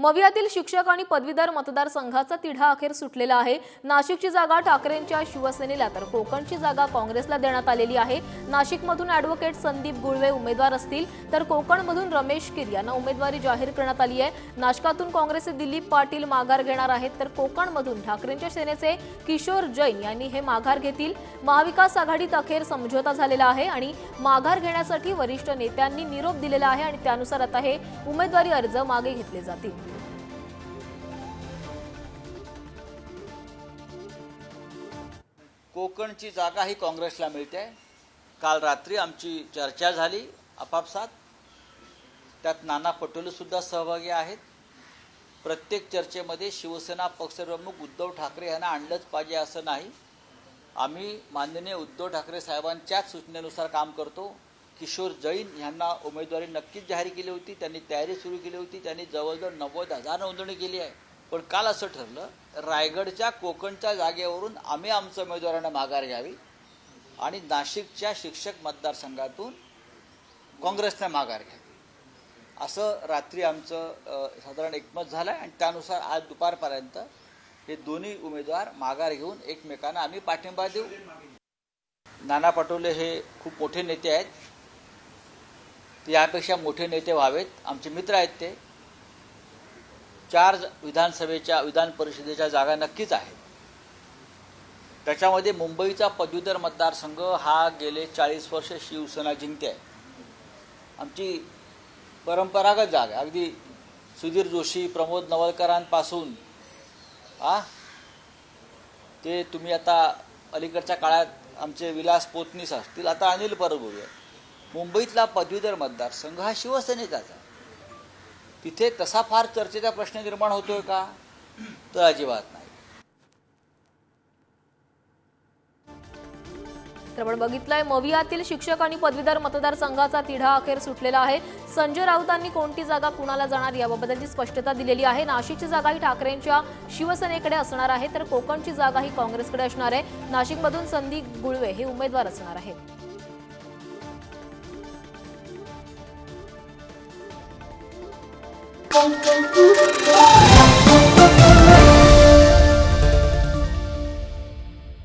मवियातील शिक्षक आणि पदवीधर मतदारसंघाचा तिढा अखेर सुटलेला आहे. नाशिकची जागा ठाकरेंच्या शिवसेनेला तर कोकणची जागा काँग्रेसला देण्यात आलेली आहे. नाशिकमधून ॲडव्होकेट संदीप गुळवे उमेदवार असतील तर कोकणमधून रमेश किर यांना उमेदवारी जाहीर करण्यात आली आहे. नाशकातून काँग्रेसचे दिलीप पाटील माघार घेणार आहेत तर कोकणमधून ठाकरेंच्या सेनेचे किशोर जैन यांनी हे माघार घेतील. महाविकास आघाडीत अखेर समझोता झालेला आहे आणि माघार घेण्यासाठी वरिष्ठ नेत्यांनी निरोप दिलेला आहे आणि त्यानुसार आता हे उमेदवारी अर्ज मागे घेतले जातील. कोकणची जागा ही काँग्रेसला मिळते. काल रात्री आमची चर्चा झाली आपापसात. त्यात नाना पटोलेसुद्धा सहभागी आहेत. प्रत्येक चर्चेमध्ये शिवसेना पक्षप्रमुख उद्धव ठाकरे यांना आणलंच पाहिजे असं नाही. आम्ही माननीय उद्धव ठाकरे साहेबांच्याच सूचनेनुसार काम करतो. किशोर जैन यांना उमेदवारी नक्कीच जाहीर केली होती. त्यांनी तयारी सुरू केली होती. त्यांनी जवळजवळ नव्वद हजार नोंदणी केली आहे. पण काल असं ठरलं रायगडच्या कोकणच्या जागेवरून आम्ही आमच्या उमेदवारांना माघार घ्यावी आणि नाशिकच्या शिक्षक मतदारसंघातून काँग्रेसने माघार घ्यावी. असं रात्री आमचं साधारण एकमत झालं आणि त्यानुसार आज दुपारपर्यंत हे दोन्ही उमेदवार माघार घेऊन एकमेकांना आम्ही पाठिंबा देऊ. नाना पटोले हे खूप मोठे नेते आहेत. ते यापेक्षा मोठे नेते व्हावेत. आमचे मित्र आहेत ते. चार विधानसभेच्या विधान परिषदेच्या जागा नक्कीच आहेत. त्याच्यामध्ये मुंबईचा पदवीधर मतदारसंघ हा गेले चाळीस वर्ष शिवसेना जिंकते. आहे आमची परंपरागत जागा अगदी सुधीर जोशी प्रमोद नवलकरांपासून आ ते तुम्ही आता अलीकडच्या काळात आमचे विलास पोतनीस असतील. आता अनिल परब मुंबईतला पदवीधर मतदारसंघ हा शिवसेनेचाच आहे. तिथे तसा फार चर्चेचा प्रश्न निर्माण होतोय का? तर अजिबात नाही. तर आपण बघितलंय मवियातील शिक्षक आणि पदवीधर मतदारसंघाचा तिढा अखेर सुटलेला आहे. संजय राऊतांनी कोणती जागा कुणाला जाणार याबाबतची स्पष्टता दिलेली आहे. नाशिकची जागा ही ठाकरेंच्या शिवसेनेकडे असणार आहे तर कोकणची जागा ही काँग्रेसकडे असणार आहे. नाशिकमधून संदीप गुळवे हे उमेदवार असणार आहेत. Thank you.